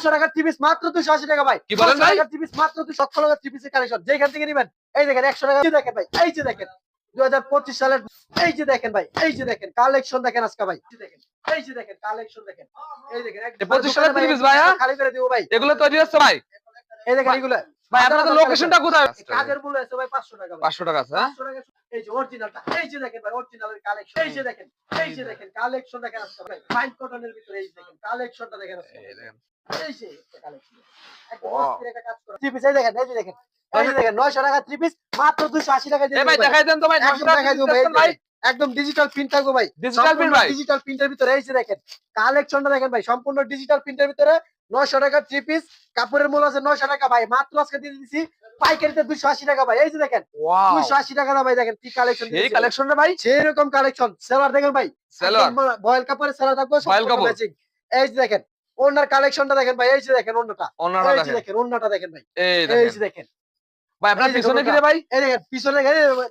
নয়শো টাকার ত্রিপিস মাত্র দুশো আশি টাকা ভাই। কি বলেন ভাই? থ্রি মাত্র দুশো টাকার ত্রিপিসের কালেকশন যেখান থেকে নিবেন এই দেখেন একশো টাকা। দেখেন ভাই এই যে দেখেন দুই হাজার পঁচিশ সালের এই যে দেখেন ভাই এই যে দেখেন কালেকশন দেখেন আজকে ভাই। দেখেন এই যে দেখেন কালেকশন দেখেন। এই দেখেন পঁচিশ সালের ত্রিপিস ভাই, হ্যাঁ? খালি করে দিব ভাই। এগুলো তৈরি হচ্ছে ভাই? এই দেখেন এগুলো ভাই আপনাদের লোকেশনটা কোথায় কাজের মূল্য আছে ভাই পাঁচশো টাকা ভাই। পাঁচশো টাকা আছে হ্যাঁ 500 টাকা এই যে অরিজিনালটা এই যে দেখেন ভাই অরিজিনালের কালেকশন এই যে দেখেন এই যে দেখেন কালেকশন দেখেন আজকে ভাই ফাইন কটনের ভিতরে এই দেখেন কালেকশনটা দেখেন আজকে এই দেখেন। এই যে কালেকশন. অস্থির একটা কাজ করা থ্রি পিস এই দেখেন এই যে দেখেন এই যে দেখেন 900 টাকা থ্রি পিস মাত্র 280 টাকা দিয়ে ভাই দেখাই দেন তো ভাই একদম নয়শো টাকা দেখাই ভাই একদম ডিজিটাল প্রিন্ট থাকবে ভাই ডিজিটাল প্রিন্ট ভাই ডিজিটাল প্রিন্টের ভিতরে এই যে দেখেন কালেকশনটা দেখেন ভাই সম্পূর্ণ ডিজিটাল প্রিন্টের ভিতরে 900 টাকা থ্রি পিস কাপড়ের মূল্য আছে 900 টাকা ভাই। মাত্র আজকে দিয়ে দিছি পাইকারিতে 280 টাকা ভাই। এই যে দেখেন ওয়াও 280 টাকা ভাই দেখেন কি কালেকশন এই কালেকশনটা ভাই? সেরকম কালেকশন সেলার দেখেন ভাই সেলর বয়েল কাপড়ের সেলার থাকবে এই যে দেখেন ওনার কালেকশনটা দেখেন ভাই এই যে দেখেন এই যে দেখেন। অন্যটা দেখেন ভাই। এই যে দেখেন। ভাই আপনার এই যে পিছনে কি ভাই? এই দেখেন পিছনে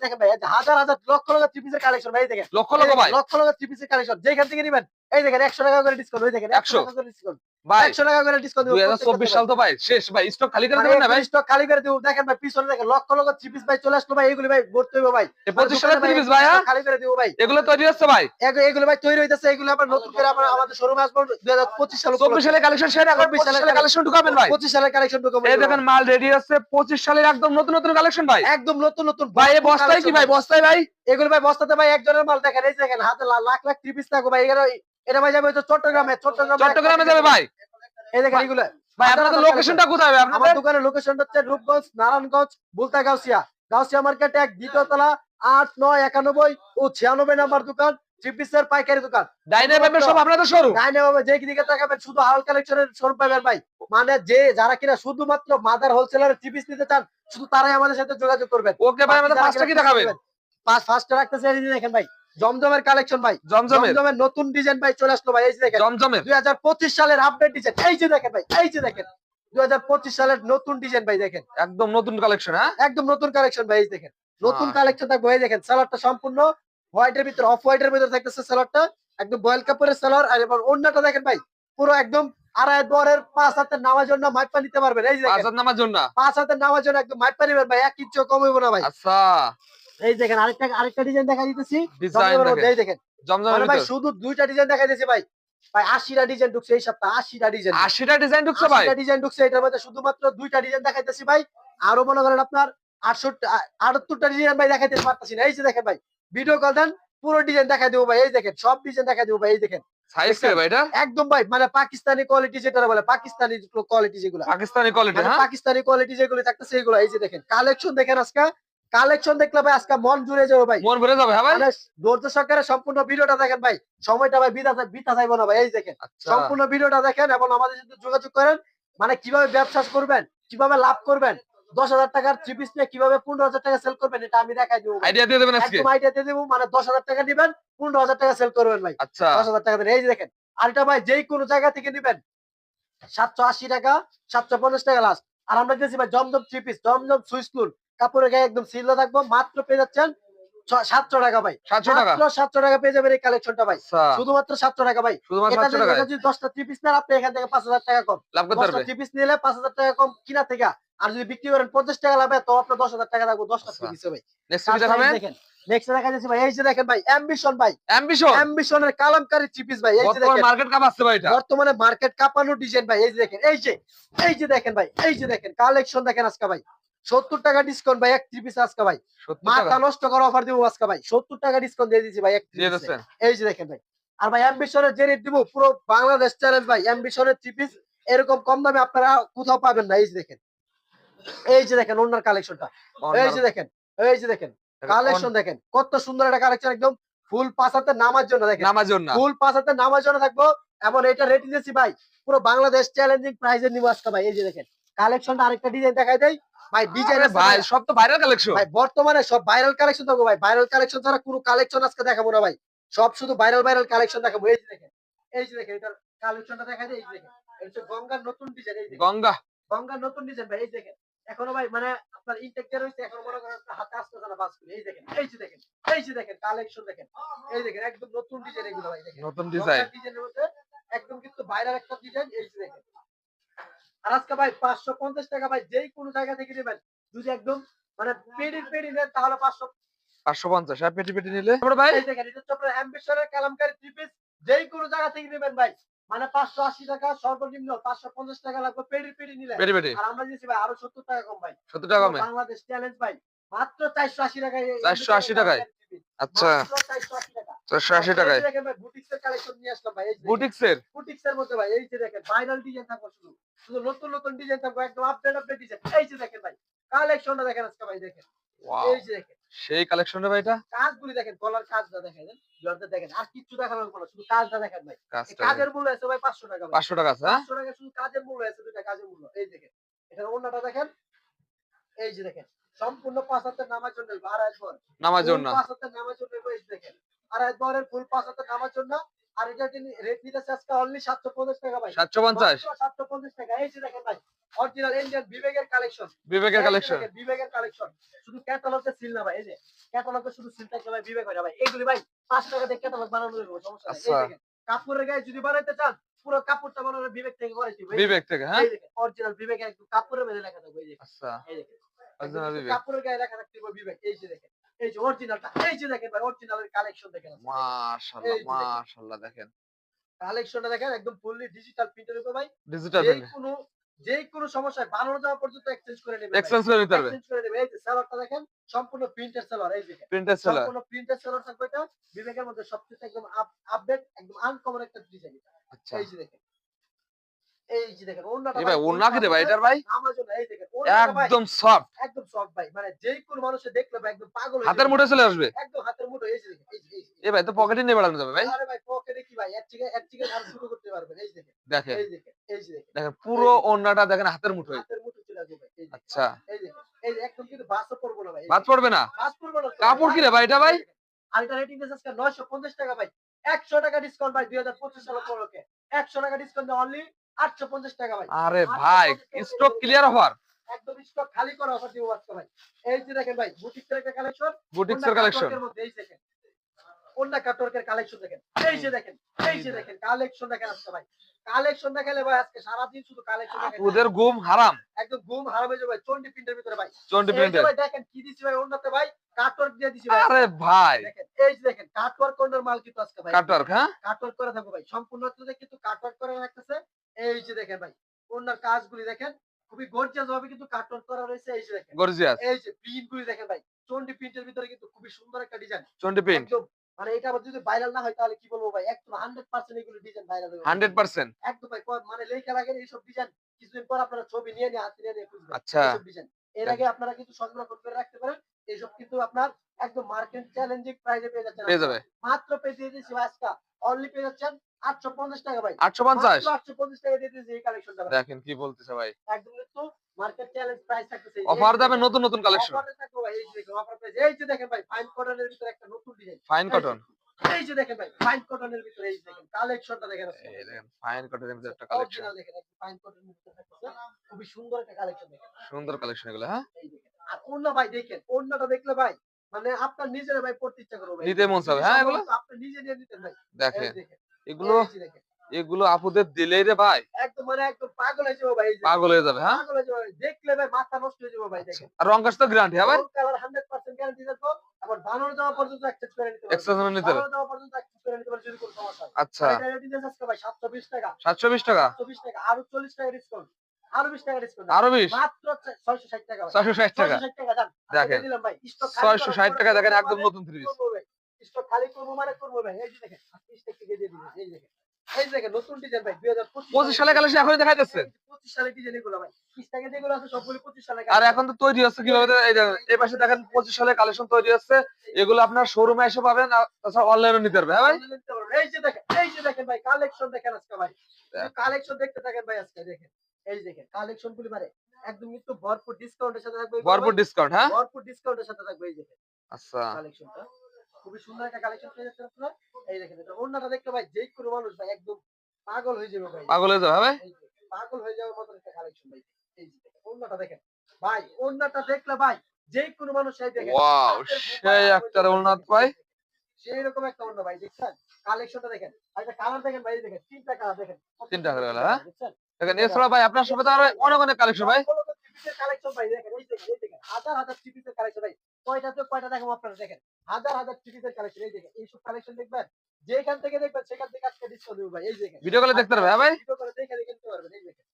দেখেন ভাই হাজার হাজার লক্ষ লক্ষ থ্রি পিসের কালেকশন ভাই দেখেন। লক্ষ লক্ষ দেখেন, ভাই। লক্ষ লক্ষ থ্রি পিসের কালেকশন যেখান থেকে নেবেন এই দেখেন 100 টাকা করে ডিসকাউন্ট ওই দেখেন 100 100 টাকা করে ডিসকাউন্ট ভাই 100 টাকা করে ডিসকাউন্ট দুই হাজার চব্বিশ সাল তো ভাই শেষ ভাই স্টক খালি করে দেবেন না ভাই? স্টক খালি করে দেবো। দেখেন ভাই পিছনে দেখেন লক্ষ লক্ষ থ্রি ভাই চলে আসলো ভাই এগুলি ভাই ভর্তি হবে ভাই। এই পঁচিশ সালের দোকানে ভাই? খালি করে দেবো ভাই। এগুলো তৈরি হচ্ছে ভাই? এগুলো ভাই তৈরি হইতেছে এগুলো আবার নতুন করে আবার আমাদের শোরুমে আসব। দুই হাজার পঁচিশ সাল চব্বিশ সালের কালেকশন সেটা এখন 24 সালের সালের কালেকশন ঢুকাবেন ভাই। পঁচিশ সালের কালেকশন এই দেখেন মাল রেডি আছে পঁচিশ সালের একদম নতুন নতুন কালেকশন ভাই। একদম নতুন নতুন ভাই এই বস্তায় কি ভাই বস্তায় ভাই? এগুলো ভাই বস্তাতে ভাই একজনের মাল দেখেন এই দেখেন হাতে লাখ লাখ থ্রি পিস থাকো ভাই এগুলো এটা ভাই যাবে হচ্ছে চট্টগ্রামে চট্টগ্রামে চট্টগ্রামে যাবে ভাই। এই দেখেন এগুলো। ভাই আপনাদের লোকেশনটা কোথায় আমার আপনাদের দোকানের লোকেশন হচ্ছে রূপগঞ্জ নারায়ণগঞ্জ বুলতা গাউসিয়া গাউসিয়া মার্কেট এক দ্বিতীয় তলা আট নয় একানব্বই ও ছিয়ানব্বই নাম্বার দোকান থ্রি পিসের পাইকারি দোকান। ডাইনে পাবেন সব আপনাদের শোরুম যে দিকে তাকাবেন শুধু হাল কালেকশনের শোরুম পাবেন ভাই। মানে যে যারা কিনা শুধুমাত্র মাদার হোলসেলার থ্রি পিস নিতে চান শুধু তারাই আমাদের সাথে যোগাযোগ করবেন। ওকে ভাই আমাদের পাঁচটা কি দেখাবেন? পাঁচ ফার্স্টে রাখতেছে এই দেখেন ভাই। জমজমের কালেকশন ভাই। জমজমের? জমজমের নতুন ডিজাইন ভাই চলে আসলো ভাই এই যে দেখেন। জমজমের? দুই হাজার পঁচিশ সালের আপডেট ডিজাইন এই যে দেখেন ভাই এই যে দেখেন। দুই হাজার পঁচিশ সালের নতুন ডিজাইন ভাই দেখেন। একদম নতুন কালেকশন হ্যাঁ? একদম নতুন কালেকশন ভাই এই যে দেখেন। নতুন। কালেকশন থাকবে এই দেখেন সালোয়ারটা সম্পূর্ণ হোয়াইটের ভিতরে অফ হোয়াইটের ভিতরে থাকতেছে সালোয়ারটা একদম বয়েল কাপড়ের সালোয়ার আর এবার অন্যটা দেখেন ভাই পুরো একদম আড়াই দরের পাঁচ হাতের নামার জন্য মাইপা নিতে পারবেন এই যে দেখেন। আজাদ নামার জন্য? পাঁচ হাতের নামার জন্য একদম মাইপা নিবেন ভাই এক ইঞ্চিও কম হইব না ভাই। আচ্ছা। এই দেখেন আরেকটা আরেকটা ডিজাইন দেখা দিতেছি। এই দেখেন। মানে ভাই শুধু দুইটা ডিজাইন দেখা দিয়েছে ভাই। ভাই আশিটা ডিজাইন ঢুকছে এই সপ্তাহে আশিটা ডিজাইন আশিটা ডিজাইন ঢুকছে ভাই? ডিজাইন ঢুকছে এটার মধ্যে শুধুমাত্র দুইটা ডিজাইন দেখাইতেছি ভাই। আরও মনে করেন আপনার আটষট্টি আটাত্তরটা ডিজাইন ভাই দেখাইতে পারতেছি না। এই যে দেখেন ভাই ভিডিও কল দেন পুরো ডিজাইন দেখাই দেবো ভাই। এই দেখেন সব ডিজাইন দেখাই দেবো ভাই এই দেখেন। সাইজ কে ভাই এটা? একদম ভাই মানে পাকিস্তানি কোয়ালিটি যেটা বলে পাকিস্তানি কোয়ালিটি যেগুলো। পাকিস্তানি কোয়ালিটি মানে হ্যাঁ? পাকিস্তানি কোয়ালিটি যেগুলো থাকতেছে এগুলো এই যে দেখেন। কালেকশন দেখেন আজকে কালেকশন দেখলে ভাই আজকে মন জুড়ে যাবে ভাই। মন ভরে যাবে হ্যাঁ ভাই? মানে ধৈর্য সহকারে সম্পূর্ণ ভিডিওটা দেখেন ভাই। সময়টা ভাই বিতা বিতা যাইব না ভাই এই দেখেন। আচ্ছা। সম্পূর্ণ ভিডিওটা দেখেন এবং আমাদের সাথে যোগাযোগ করেন। মানে কীভাবে ব্যবসা করবেন কীভাবে লাভ করবেন দশ হাজার টাকার থ্রি পিস নিয়ে কীভাবে পনেরো হাজার টাকা সেল করবেন এটা আমি দেখাই দেবো। আইডিয়া দিয়ে দেবেন আজকে? একদম আইডিয়া দিয়ে দেবো মানে দশ হাজার টাকা নিবেন পনেরো হাজার টাকা সেল করবেন ভাই। আচ্ছা। দশ হাজার টাকা এই যে দেখেন। আর এটা ভাই যেই কোনো জায়গা থেকে নিবেন সাতশো আশি টাকা সাতশো পঞ্চাশ টাকা লাস্ট আর আমরা দিয়েছি ভাই জমজম থ্রি পিস জমজম সুইসকুল কাপড়ের গায়ে একদম সিল থাকব। মাত্র পেয়ে যাচ্ছেন সাতশো টাকা ভাই। সাতশো টাকা? সাতশো টাকা পেয়ে যাবেন এই কালেকশনটা ভাই। আচ্ছা। শুধুমাত্র সাতশো টাকা ভাই। যদি- দশটা থ্রি পিস নেন আপনি এখান থেকে পাঁচ হাজার টাকা কম। লাভ দশটা থ্রি পিস নিলে পাঁচ হাজার টাকা কম কিনা থেকে। আর যদি বিক্রি করেন পঞ্চাশ টাকা লাভে তো আপনার দশ হাজার টাকা থাকব দশটা থ্রি আচ্ছা। পিস ভাই। নেক্সট দেখেন নেক্সট দেখা যাচ্ছে ভাই। এই যে দেখেন ভাই অ্যাম্বিশন ভাই। অ্যাম্বিশন অ্যাম্বিশনের কালামকারী থ্রি পিস ভাই। এই যে দেখেন। মার্কেট কাপ আসছে ভাই এটা। বর্তমানে মার্কেট কাপানো ডিজাইন ভাই। এই যে দেখেন এই যে এই যে দেখেন ভাই এই যে দেখেন। কালেকশন দেখেন আজকে ভাই। সত্তর টাকা ডিসকাউন্ট ভাই এক থ্রি পিস আজকে ভাই। মাথা টাকা? নষ্ট করা অফার দিব আজকে ভাই। সত্তর টাকা ডিসকাউন্ট দিয়ে দিচ্ছি ভাই এক এই যে দেখেন ভাই। আর ভাই অ্যাম্বিশনের যে রেট দিব পুরো বাংলাদেশ চ্যালেঞ্জ ভাই অ্যাম্বিশনের থ্রি পিস এরকম কম দামে আপনারা কোথাও পাবেন না। এই যে দেখেন। এই যে দেখেন ওনার কালেকশনটা এই যে দেখেন। এই যে দেখেন। কালেকশন দেখেন। কত সুন্দর একটা কালেকশন একদম ফুল পাঁচাতে নামার জন্য দেখেন। নামার জন্য। ফুল পাঁচাতে নামার জন্য থাকব। এমন এটা রেট দিয়েছি ভাই। পুরো বাংলাদেশ চ্যালেঞ্জিং প্রাইজের নিব আজকে ভাই। এই যে দেখেন। কালেকশনটা আরেকটা ডিজাইন দেখাই দেয় ভাই ডিজাইন ভাই সব তো ভাইরাল কালেকশন ভাই বর্তমানে সব ভাইরাল কালেকশন থাকব ভাই ভাইরাল কালেকশন ছাড়া কোনো কালেকশন আজকে দেখাবো না ভাই। সব শুধু ভাইরাল ভাইরাল কালেকশন দেখাবো। এই যে দেখেন এই যে দেখেন এটার কালেকশনটা দেখা যায় এই যে দেখেন। এটা গঙ্গার নতুন ডিজাইন এই দেখেন। গঙ্গা। গঙ্গার নতুন ডিজাইন ভাই এই দেখেন। এখনও ভাই মানে আপনার ইনটেক দেওয়া হয়েছে এখনও মনে করেন হাতে আসতে না বাস এই দেখেন এই যে দেখেন এই যে দেখেন কালেকশন দেখেন। এই দেখেন একদম নতুন ডিজাইন এগুলো ভাই দেখেন। নতুন ডিজাইন ডিজাইনের মধ্যে একদম কিন্তু ভাইরাল একটা ডিজাইন এই যে দেখেন। আর আজকে ভাই পাঁচশো পঞ্চাশ টাকা ভাই যেই কোনো জায়গা থেকে নেবেন। যদি একদম মানে পেডি পেডি নেন তাহলে পাঁচশো পাঁচশো পঞ্চাশ হ্যাঁ পেটি পেটি নিলে। ভাই দেখেন এটা হচ্ছে আপনার অ্যাম্বিশনের কালামকারী থ্রি পিস যেই কোনো জায়গা থেকে নেবেন ভাই মানে পাঁচশো আশি টাকা সর্বনিম্ন পাঁচশো পঞ্চাশ টাকা লাগবে পেডি পেডি নিলে। পেটি পেটি। আর আমরা দিয়েছি ভাই আরও সত্তর টাকা কম ভাই। সত্তর টাকা কম। বাংলাদেশ চ্যালেঞ্জ ভাই মাত্র চারশো আশি টাকায় চারশো আশি টাকায়? আচ্ছা। চারশো আশি টাকায়? বুটিক্সের কালেকশন নিয়ে আসলাম ভাই এই বুটিক্সের? বুটিক্সের মধ্যে ভাই এই যে দেখেন ভাইরাল ডিজাইন থাকব শুধু। শুধু নতুন নতুন ডিজাইন থাকব একদম আপডেট আপডেট ডিজাইন এই যে দেখেন ভাই কালেকশনটা দেখেন আজকে ভাই দেখেন। এই যে দেখেন। সেই কালেকশন ভাই এটা? কাজগুলি দেখেন কলার কাজটা দেখেন জর্দা দেখেন আর কিচ্ছু দেখানো লাগবে না শুধু কাজটা দেখেন ভাই। কাজের মূল্য আছে ভাই পাঁচশো টাকা ভাই। পাঁচশো টাকা আছে হ্যাঁ? পাঁচশো টাকা শুধু কাজের মূল্য আছে দুইটা কাজের মূল্য। এই দেখেন এখানে অন্যটা দেখেন। এই যে দেখেন সম্পূর্ণ পাঁচ হাতের নামার জন্য আড়াই পর নামার জন্য। পাঁচ হাতের নামার জন্য যে দেখেন। আড়াই ফুল পাঁচ হাতের নামার জন্য আর এটা তিনি রেট নিতেছে আজকে অনলি সাতশো পঞ্চাশ টাকা ভাই। সাতশো পঞ্চাশ? সাতশো পঞ্চাশ টাকা। এই যে দেখেন ভাই অরিজিনাল ইন্ডিয়ান বিবেকের কালেকশন বিবেকের কালেকশন বিবেকের কালেকশন শুধু ক্যাটালগে সিল না ভাই এই যে ক্যাটালগে শুধু সিল থাকলে ভাই বিবেক হয় না ভাই। এগুলি ভাই পাঁচ টাকা দিয়ে ক্যাটালগ বানানো যাবে সমস্যা নেই। আচ্ছা। কাপড়ের গায়ে যদি বানাইতে চান পুরো কাপড়টা বানানো বিবেক থেকে বিবেক থেকে হ্যাঁ? অরিজিনাল বিবেক একদম কাপড়ের মধ্যে লেখা থাকবে এই দেখেন। আচ্ছা। এই দেখেন। কাপড়ের গায়ে লেখা থাকতে বিবেক। এই যে দেখেন এই যে অরিজিনালটা এই যে দেখেন ভাই অরিজিনালের কালেকশন দেখেন মাশাআল্লাহ এই যে দেখেন। মাশাআল্লাহ দেখেন। কালেকশনটা দেখেন একদম ফুললি ডিজিটাল প্রিন্টের উপর ভাই। ডিজিটাল যে কোনো যে কোনো সমস্যায় বানানো যাওয়া পর্যন্ত এক্সচেঞ্জ করে ভাই। এক্সচেঞ্জ করে নিতে পারবে এক্সচেঞ্জ করে নেবে। এই যে সালোয়ারটা দেখেন সম্পূর্ণ প্রিন্টের সালোয়ার এই দেখেন। প্রিন্টার সেলার সম্পূর্ণ প্রিন্টের সালোয়ার থাকবে এটা। বিবেকের মধ্যে সবচেয়ে একদম আপডেট একদম আনকমন একটা ডিজাইন আচ্ছা। এই যে দেখেন। এই যে দেখেন ওন্নাটা ভাই ওনা কি রে ভাই এটার ভাই? আমার জন্য এই দেখেন। একদম সফট একদম সফট ভাই মানে যে কোন মানুষে দেখলে ভাই একদম পাগল হাতের। মুঠে চলে আসবে। একদম হাতের মুঠো এই যে এই ভাই তো পকেটে নিয়ে বেড়ানো যাবে ভাই। আরে ভাই পকেটে কি ভাই এর থেকে এর থেকে আর শুরু করতে পারবেন এই যে দেখেন দেখেন। এই দেখেন এই যে দেখেন। দেখেন পুরো ওন্নাটা দেখেন। হাতের মুঠোয়। হাতের মুঠো চলে আসবে ভাই এই যে। আচ্ছা। এই দেখেন এই যে একদম কিন্তু বাসও পড়ব না ভাই বাদ পড়বে না? বাস পড়ব না। কাপড় কি রে ভাই এটা ভাই? রেটিং দিয়েছে আজকে 950 টাকা ভাই। 100 টাকা ডিসকাউন্ট ভাই 2025 সাল উপলক্ষে 100 টাকা ডিসকাউন্ট অনলি 850 টাকা ভাই। আরে ভাই স্টক ক্লিয়ার হওয়ার। একদম স্টক খালি করা অফার দিব আজকে ভাই। এই যে দেখেন ভাই বুটিক্সের একটা কালেকশন বুটিক্সের কালেকশন মধ্যে এই দেখেন। অন্য কাটওয়ার্কের কালেকশন দেখেন। এই যে দেখেন এই যে দেখেন কালেকশন দেখেন আজকে ভাই। কালেকশন দেখালে ভাই আজকে সারা দিন শুধু কালেকশন দেখেন। ওদের ঘুম হারাম। একদম ঘুম হারামে যাবে চন্ডি প্রিন্টের ভিতরে ভাই। চন্ডি প্রিন্টের ভাই দেখেন কি দিছি ভাই অন্যতে ভাই কাটওয়ার্ক দিয়ে দিছি ভাই। আরে ভাই। দেখেন এই যে দেখেন কাটওয়ার্ক কর্নার মাল কিন্তু আজকে ভাই। কাটওয়ার্ক হ্যাঁ? কাটওয়ার্ক করে থাকব ভাই। সম্পূর্ণ কিন্তু কাটওয়ার্ক করে রাখতেছে। এই যে দেখেন ভাই ওনার কাজগুলি দেখেন। খুবই গর্জিয়াস ভাবে কিন্তু কাটওয়ার্ক করা রয়েছে এই যে দেখেন। গর্জিয়াস এই যে গুলি দেখেন ভাই চন্ডি প্রিন্টের ভিতরে কিন্তু খুবই সুন্দর একটা ডিজাইন চন্ডি প্রিন্ট একদম মানে এটা আবার যদি ভাইরাল না হয় তাহলে কি বলব ভাই একদম হান্ড্রেড পার্সেন্ট এগুলো ডিজাইন ভাইরাল হবে হান্ড্রেড পার্সেন্ট একদম ভাই মানে লেখা লাগে এইসব ডিজাইন কিছুদিন পর আপনারা ছবি নিয়ে নিয়ে হাতে নিয়ে খুঁজবেন। আচ্ছা। এইসব ডিজাইন এর আগে আপনারা কিন্তু সংরক্ষণ করে রাখতে পারেন এইসব কিন্তু আপনার একদম মার্কেট চ্যালেঞ্জিং প্রাইসে পেয়ে যাচ্ছেন পেয়ে যাবে। মাত্র পেয়ে দিয়ে দিয়েছি আজকে। অনলি পেয়ে যাচ্ছেন আটশো পঞ্চাশ টাকা ভাই। আটশো পঞ্চাশ? আটশো পঞ্চাশ টাকা দিয়ে দিয়েছি এই কালেকশনটা দেখেন কি বলতেছে ভাই। একদম কিন্তু মার্কেট চ্যালেঞ্জ প্রাইস থাকতেছে। অফার দামে নতুন নতুন কালেকশন ভাই এই যে দেখুন অফার প্রাইস এই যে দেখেন ভাই ফাইন কটনের ভিতরে একটা নতুন ডিজাইন ফাইন কটন এই যে দেখেন ভাই ফাইন কটনের ভিতরে এই দেখেন কালেকশনটা দেখেন এই দেখেন ফাইন কটনের ভিতরে একটা কালেকশন দেখেন ফাইন কটনের ভিতরে থাকতেছে। খুবই সুন্দর একটা কালেকশন দেখেন। সুন্দর কালেকশন এগুলো হ্যাঁ? আর অন্য ভাই দেখেন অন্যটা দেখলে ভাই মানে আপনার নিজের ভাই পড়তে ইচ্ছা করবে নিতে মন চাবে, হ্যাঁ, এগুলো? আপনি নিজে নিয়ে নিতেন ভাই। দেখেন দেখেন এগুলো এই যে দেখেন। এগুলো আপুদের দিলেই রে ভাই। একদম মানে একদম পাগল হয়ে যাব ভাই পাগল হয়ে যাবে হ্যাঁ? পাগল হয়ে যাব দেখলে ভাই মাথা নষ্ট হয়ে যাব ভাই আচ্ছা। দেখেন। আর রং কাজ তো গ্যারান্টি হ্যাঁ ভাই? কালার হান্ড্রেড পার্সেন্ট গ্যারান্টি থাকব। আবার বানানো যাওয়া পর্যন্ত অ্যাক্সেস করে নিতে পারবেন। এক্সচেঞ্জ নিতে হবে যাওয়া পর্যন্ত অ্যাক্সেস করে নিতে পারবেন যদি কোনো সমস্যা আচ্ছা। এটা রেডি দেন আজকে ভাই 720 টাকা। সাতশো বিশ টাকা? 720 টাকা। আরও 40 টাকা ডিসকাউন্ট আরও 20 টাকা ডিসকাউন্ট আরও বিশ? মাত্র 660 টাকা ভাই ছয়শো ষাট টাকা। 660 টাকা জান দেখেন। দিলাম ভাই। স্টক ছয়শো ষাট টাকা দেখেন একদম নতুন থ্রি পিস স্টক খালি করব মানে করব ভাই। এই যে দেখেন 30 টাকা দিয়ে দিয়ে দিবেন এই দেখেন। এই দেখেন নতুন ডিজাইন ভাই 2025 পঁচিশ সালে কালেকশন এখনই দেখা যাচ্ছে 25 সালের ডিজাইন এগুলো ভাই। 30 টাকা যেগুলো আছে সবগুলো 25 সালে আর এখন তো তৈরি হচ্ছে কীভাবে? এই দেখেন, পাশে দেখেন পঁচিশ সালে কালেকশন তৈরি হচ্ছে। এগুলো আপনার শোরুমে এসে পাবেন তাছাড়া অনলাইনে নিতে পারবে হ্যাঁ ভাই? এই যে দেখেন এই যে দেখেন ভাই কালেকশন দেখেন আজকে ভাই। কালেকশন দেখতে থাকেন ভাই আজকে দেখেন। এই দেখেন কালেকশন গুলি মানে একদম কিন্তু ভরপুর ডিসকাউন্টের সাথে থাকবে ভরপুর ডিসকাউন্ট হ্যাঁ? ভরপুর ডিসকাউন্টের সাথে থাকবে এই দেখেন আচ্ছা। কালেকশনটা খুবই সুন্দর একটা কালেকশন পেয়ে যাচ্ছেন আপনারা। এই দেখেন এটা অন্যটা দেখতে ভাই যে কোনো মানুষ ভাই একদম পাগল হয়ে যাবে ভাই। পাগল হয়ে যাবে হ্যাঁ ভাই পাগল হয়ে যাওয়ার মতন একটা কালেকশন ভাই। এই দেখেন অন্যটা দেখেন। ভাই অন্যটা দেখলে ভাই যে কোনো মানুষ এই দেখেন ওয়াও সেই একটা হয়ে ভাই। সেই রকম একটা অন্য ভাই দেখছেন? কালেকশনটা দেখেন। আর একটা কালার দেখেন ভাই দেখেন তিনটা কালার দেখেন। তিনটা colour, হ্যাঁ? দেখছেন? দেখেন এছাড়া ভাই আপনার শপে তো আরও অনেক অনেক কালেকশন ভাই। কালেকশন ভাই দেখেন এই দেখেন এই দেখেন হাজার হাজার টিপিসের কালেকশন ভাই। কয়টা কয়টা দেখাবো আপনারা দেখেন। হাজার হাজার টিপিসের কালেকশন এই দেখেন এইসব কালেকশন দেখবেন যেখান থেকে দেখবেন সেখান থেকে আজকে ডিসকাউন্ট দেবো ভাই এই দেখেন। ভিডিও কলে দেখতে পারবে হ্যাঁ ভাই? ভিডিও করে দেখে দেখে নিতে পারবেন এই দেখেন।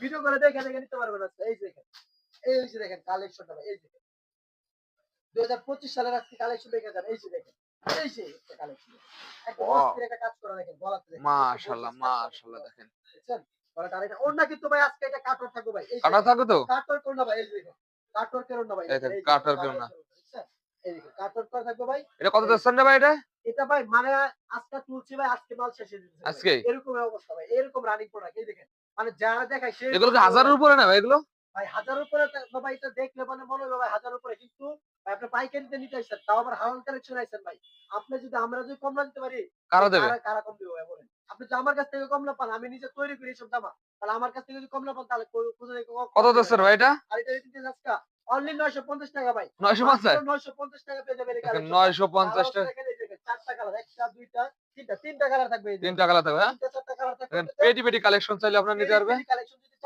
ভিডিও করে দেখে দেখে নিতে পারবেন আজকে এই দেখেন। এই যে দেখেন কালেকশনটা ভাই এই দেখেন। দুই হাজার পঁচিশ সালের আজকে কালেকশন দেখে যান এই যে দেখেন। এই যে কালেকশন একটা একটা কাজ করা দেখেন গলাতে দেখেন। মাশাআল্লাহ মাশাআল্লাহ দেখেন। দেখছেন গলাটা আর এটা অন্য কিন্তু ভাই আজকে এটা কাটর থাকবে ভাই। কাটা থাকবে তো? কাটর করুন না ভাই এই যে কাটর করুন না ভাই। এই দেখেন, কাটর করুন না। এই দেখেন কাটর করা থাকবে ভাই। এটা কত দিচ্ছেন ভাই এটা? এটা ভাই মানে আজকে তুলছি ভাই আজকে মাল শেষ হয়ে দিতেছে আজকে? এরকম অবস্থা ভাই এরকম রানিং প্রোডাক্ট এই দেখেন। মানে যারা দেখায় সে এগুলো হাজারের উপরে না ভাই এগুলো? ভাই হাজার উপরে তা- বাবা এটা দেখলে মানে মনে হবে ভাই হাজার উপরে। কিন্তু আপনি পাইকারিতে নিতে আসছেন তাও আবার হালাল কালেকশন আইছেন ভাই। আপনি যদি আমরা যদি কমলা দিতে পারি কারা দেবে? কারা- কারা কম দিবে ভাই বলেন। আপনি যদি আমার কাছ থেকে কমলা পান আমি নিজে তৈরি করি সব জামা। তাহলে আমার কাছ থেকে যদি কমলা পান তাহলে কত দিচ্ছেন ভাই এটা? আর এটা দিতে আজকে অনলি 950 টাকা ভাই। 950 950 টাকা পেয়ে যাবেন এই দেখেন collection টা। 950 টাকা চারটা কালার একটা দুইটা তিনটা তিনটা কালার থাকবে তিনটা কালার থাকবে হ্যাঁ? পেটি পেটি কালেকশন চাইলে আপনারা নিতে পারবে কালেকশন যদি